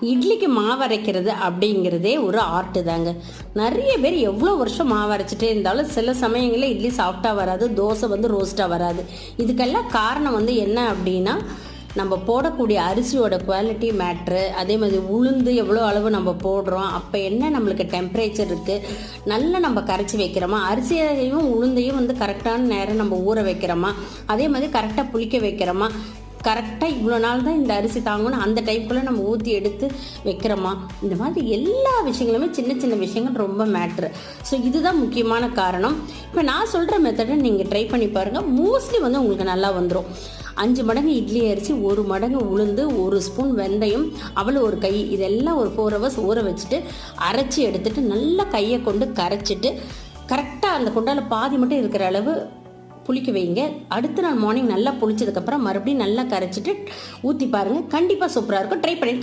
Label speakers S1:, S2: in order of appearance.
S1: இட்லிக்கு மாவு அரைக்கிறது அப்படிங்கிறதே ஒரு ஆர்ட்டு தாங்க. நிறைய பேர் எவ்வளோ வருஷம் மாவு அரைச்சிட்டே இருந்தாலும் சில சமயங்களில் இட்லி சாஃப்டாக வராது தோசை வந்து ரோஸ்ட்டாக வராது. இதுக்கெல்லாம் காரணம் வந்து என்ன அப்படின்னா நம்ம போடக்கூடிய அரிசியோட குவாலிட்டி மேட்ரு அதே மாதிரி உளுந்து எவ்வளோ அளவு நம்ம போடுறோம் அப்போ என்ன நம்மளுக்கு டெம்பரேச்சர் இருக்குது நல்லா நம்ம கரைச்சி வைக்கிறோமா? அரிசியையும் உளுந்தையும் வந்து கரெக்டான நேரம் நம்ம ஊற வைக்கிறோமா? அதே மாதிரி கரெக்டாக புளிக்க வைக்கிறோமா? கரெக்டாக இவ்வளோ நாள் தான் இந்த அரிசி தாங்கணும் அந்த டைப்புக்குள்ளே நம்ம ஊற்றி எடுத்து வைக்கிறோமா? இந்த மாதிரி எல்லா விஷயங்களுமே சின்ன சின்ன விஷயங்கள் ரொம்ப மேட்ரு ஸோ இதுதான் முக்கியமான காரணம். இப்போ நான் சொல்கிற மெத்தடை நீங்கள் ட்ரை பண்ணி பாருங்கள் மோஸ்ட்லி வந்து உங்களுக்கு நல்லா வந்துடும் அஞ்சு மடங்கு இட்லி அரிசி ஒரு மடங்கு உளுந்து ஒரு ஸ்பூன் வெந்தயம் அவ்வளோ ஒரு கை இதெல்லாம் ஒரு ஃபோர் ஹவர்ஸ் ஊற வச்சுட்டு அரைச்சி எடுத்துட்டு நல்லா கையை கொண்டு கரைச்சிட்டு கரெக்டாக அந்த குண்டால் பாதி மட்டும் இருக்கிற அளவு புளிக்க வைங்க. அடுத்த நாள் மார்னிங் நல்லா புளிச்சதுக்கப்புறம் மறுபடியும் நல்லா கரைச்சிட்டு ஊற்றி பாருங்கள் கண்டிப்பாக சூப்பராக இருக்கும். ட்ரை பண்ணிட்டு